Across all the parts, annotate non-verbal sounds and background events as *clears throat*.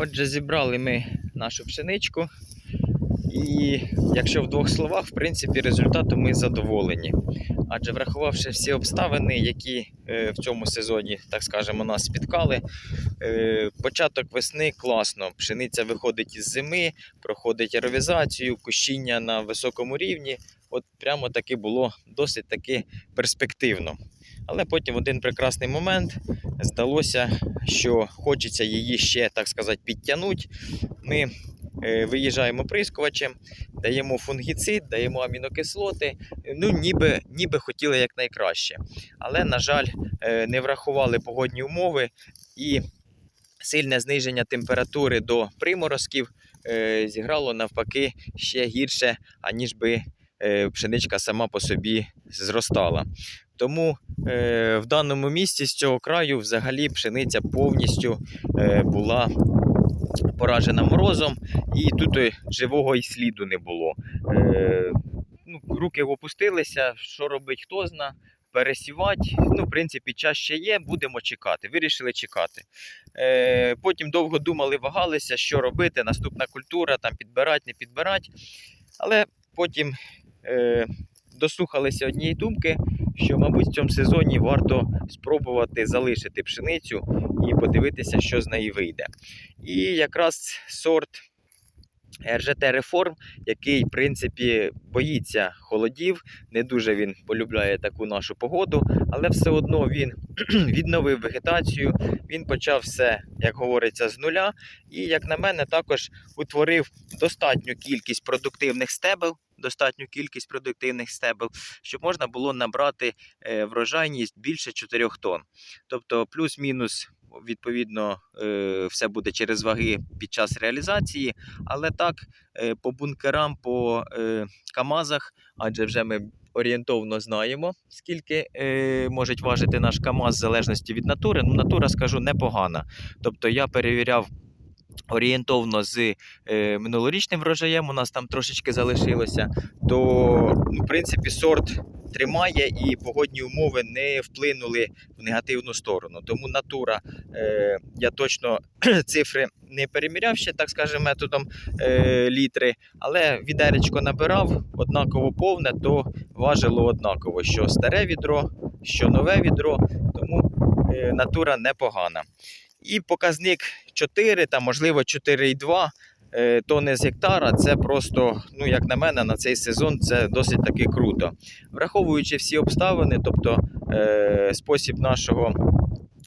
Отже, зібрали ми нашу пшеничку. І якщо в двох словах, в принципі, результатом ми задоволені. Адже врахувавши всі обставини, які е, в цьому сезоні, так скажемо, нас спіткали, е, початок весни класно. Пшениця виходить із зими, проходить аеровізацію, кущіння на високому рівні. От прямо таки було досить таки перспективно. Але потім в один прекрасний момент здалося, що хочеться її ще, так сказати, підтягнути. Ми виїжджаємо прискувачем, даємо фунгіцид, даємо амінокислоти. Ну, ніби, ніби хотіли якнайкраще. Але, на жаль, е, не врахували погодні умови і сильне зниження температури до приморозків е, зіграло навпаки ще гірше, аніж би е, пшеничка сама по собі зростала. Тому е, в даному місці з цього краю взагалі пшениця повністю е, була поражена морозом, і тут е, живого і сліду не було. Е, ну, руки опустилися, що робить, хто зна. Пересівати, ну, в принципі, час ще є, будемо чекати. Вирішили чекати. Е, потім довго думали, вагалися, що робити, наступна культура, там підбирати, не підбирати. Але потім е, дослухалися однієї думки, що, мабуть, в цьому сезоні варто спробувати залишити пшеницю і подивитися, що з неї вийде. І якраз сорт РЖТ Реформ, який, в принципі, боїться холодів, не дуже він полюбляє таку нашу погоду, але все одно він *clears throat* відновив вегетацію, він почав все, як говориться, з нуля. І, як на мене, також утворив достатню кількість продуктивних стебел. Достатню кількість продуктивних стебел, щоб можна було набрати е, врожайність більше 4 тонн. Тобто плюс-мінус, відповідно, е, все буде через ваги під час реалізації. Але так, е, по бункерам, по КАМАЗах, адже вже ми орієнтовно знаємо, скільки може важити наш КАМАЗ в залежності від натури. Ну, натура, скажу, непогана. Тобто я перевіряв. Орієнтовно з е, минулорічним врожаєм у нас там трошечки залишилося, то ну, в принципі сорт тримає і погодні умови не вплинули в негативну сторону. Тому натура, е, я точно *clears throat* цифри не переміряв ще, так скажемо, методом е, літри, але відеречко набирав однаково повне, то важило однаково, що старе відро, що нове відро, тому е, натура непогана. І показник 4, там, можливо, 4,2 е, тонни з гектара. Це просто, ну, як на мене, на цей сезон це досить таки круто. Враховуючи всі обставини, тобто е, спосіб нашого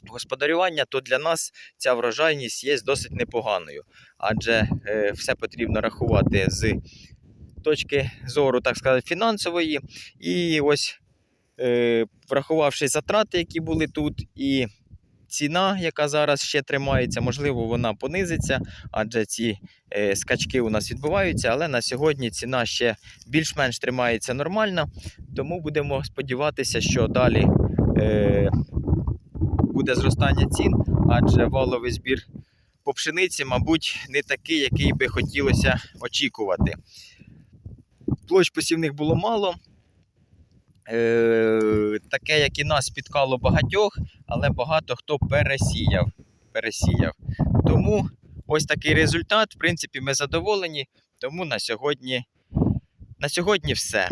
господарювання, то для нас ця врожайність є досить непоганою. Адже е, все потрібно рахувати з точки зору, так сказати, фінансової. І ось, е, врахувавши затрати, які були тут, і ціна, яка зараз ще тримається, можливо, вона понизиться, адже ці е, скачки у нас відбуваються. Але на сьогодні ціна ще більш-менш тримається нормально. Тому будемо сподіватися, що далі е, буде зростання цін, адже валовий збір по пшениці, мабуть, не такий, який би хотілося очікувати. Площ посівних було мало. Таке, як і нас, спіткало багатьох, але багато хто пересіяв. пересіяв. Тому ось такий результат. В принципі, ми задоволені. Тому на сьогодні, на сьогодні все.